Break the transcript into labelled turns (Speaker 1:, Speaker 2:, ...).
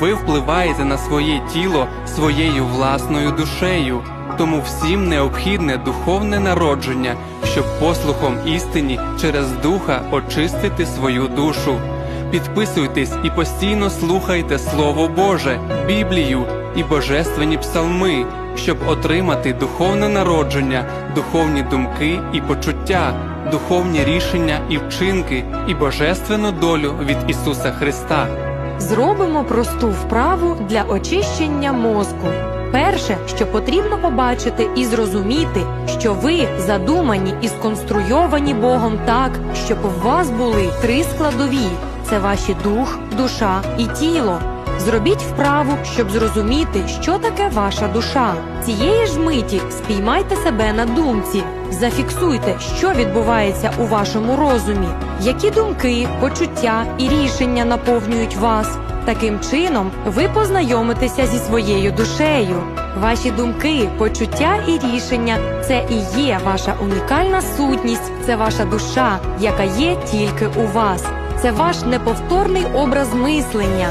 Speaker 1: ви впливаєте на своє тіло своєю власною душею. Тому всім необхідне духовне народження, щоб послухом істині через духа очистити свою душу. Підписуйтесь і постійно слухайте Слово Боже, Біблію і божественні псалми, щоб отримати духовне народження, духовні думки і почуття, духовні рішення і вчинки, і божественну долю від Ісуса Христа.
Speaker 2: Зробимо просту вправу для очищення мозку. Перше, що потрібно побачити і зрозуміти, що ви задумані і сконструйовані Богом так, щоб у вас були три складові: це ваші дух, душа і тіло. Зробіть вправу, щоб зрозуміти, що таке ваша душа. Цієї ж миті спіймайте себе на думці, зафіксуйте, що відбувається у вашому розумі, які думки, почуття і рішення наповнюють вас. Таким чином, ви познайомитеся зі своєю душею. Ваші думки, почуття і рішення це і є ваша унікальна сутність, це ваша душа, яка є тільки у вас. Це ваш неповторний образ мислення,